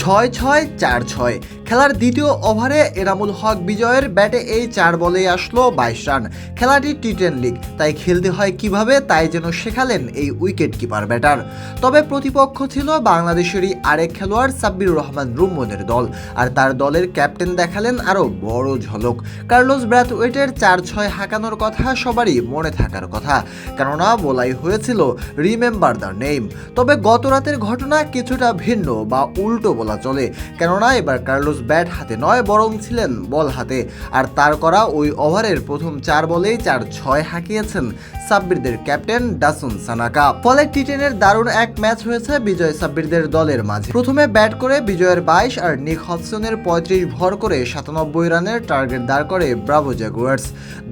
ছয় ছয় চার ছয়। খেলার দ্বিতীয় ওভারে এনামুল হক বিজয়ের ব্যাটে এই চার বলেই আসলো বাইশ রান। খেলাটি টি টেন লিগ, তাই খেলতে হয় কীভাবে, তাই যেন শেখালেন এই উইকেট কিপার ব্যাটার। তবে প্রতিপক্ষ ছিল বাংলাদেশেরই আরেক খেলোয়াড় সাব্বির রহমান রুম্মনের দল, আর তার দলের ক্যাপ্টেন দেখালেন আরও বড় ঝলক। কার্লোস ব্র্যাথওয়েটের চার ছয় হাঁকানোর কথা সবারই মনে থাকার কথা, কেননা বলাই হয়েছিল, রিমেম্বার দ্য নেম তবে গত রাতের ঘটনা কিছুটা ভিন্ন বা উল্টো বলা চলে, কেননা এবার কার্লোস ব্যাট হাতে নয়, বরং ছিলেন বল হাতে। আর তার করা ওই ওভারের প্রথম চার বলেই চার ছয় হাঁকিয়েছেন সাব্বিরদের ক্যাপ্টেন ডাসুন সানাকা। ফলে টি টেনের দারুণ এক ম্যাচ হয়েছে বিজয় সাব্বিরদের দলের মাঝে। প্রথমে ব্যাট করে বিজয়ের বাইশ আর নিক হডসনের পঁয়ত্রিশ ভর করে সাতানব্বই রানের টার্গেট দাঁড় করে ব্রাভো জাগুয়ার্স।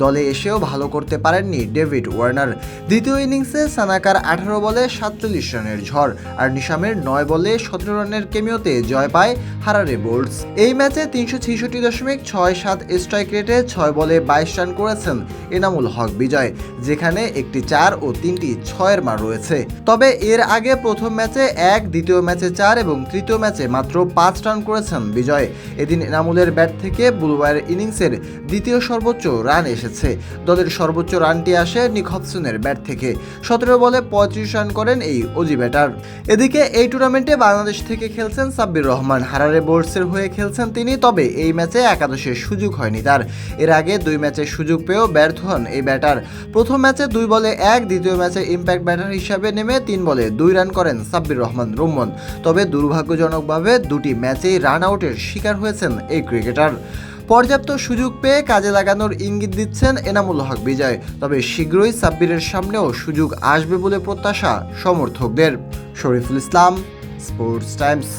দলে এসেও ভালো করতে পারেননি ডেভিড ওয়ার্নার। দ্বিতীয় ইনিংসে সানাকার আঠারো বলে সাতচল্লিশ রানের ঝড় আর নিশামের নয় বলে সতেরো রানের কেমিওতে জয় পায় হারারে বোল্টস। এই ম্যাচে তিনশো ছেষট্টি দশমিক ছয় সাত স্ট্রাইক রেটে ছয় বলে বাইশ রান করেছেন এনামুল হক বিজয়, যেখানে একটি চার ও তিনটি ছয়ের মার রয়েছে। তবে এর আগে প্রথম ম্যাচে এক, দ্বিতীয় ম্যাচে চার এবং তৃতীয় ম্যাচে মাত্র পাঁচ রান করেছেন বিজয়। এদিন এনামুলের ব্যাট থেকে বুলওয়ার ইনিংসের দ্বিতীয় সর্বোচ্চ রান এসেছে। দলের সর্বোচ্চ রানটি আসে নিক ব্যাট থেকে। সতেরো বলে পঁয়ত্রিশ রান করেন এই অজি ব্যাটার। এদিকে এই টুর্নামেন্টে বাংলাদেশ থেকে খেলছেন সাব্বির রহমান। হারারে বোর্ডসের হয়ে খেলছেন তিনি, তবে এই ম্যাচে একাদশের সুযোগ হয়নি তার। এর আগে দুই ম্যাচে সুযোগ পেয়েও ব্যর্থ হন এই ব্যাটার। প্রথম ম্যাচে দুই বলে এক, দ্বিতীয় ম্যাচে ইম্প্যাক্ট ব্যাটার হিসাবে নেমে তিন বলে দুই রান করেন সাব্বির রহমান রুম্মন তবে দুর্ভাগ্যজনকভাবে দুটি ম্যাচেই রান আউটের শিকার হয়েছেন এই ক্রিকেটার পর্যাপ্ত সুযোগ পেয়ে কাজে লাগানোর ইঙ্গিত দিচ্ছেন এনামুল হক বিজয়। তবে শীঘ্রই সাব্বিরের সামনেও সুযোগ আসবে বলে প্রত্যাশা সমর্থকদের। Shariful Islam sports Times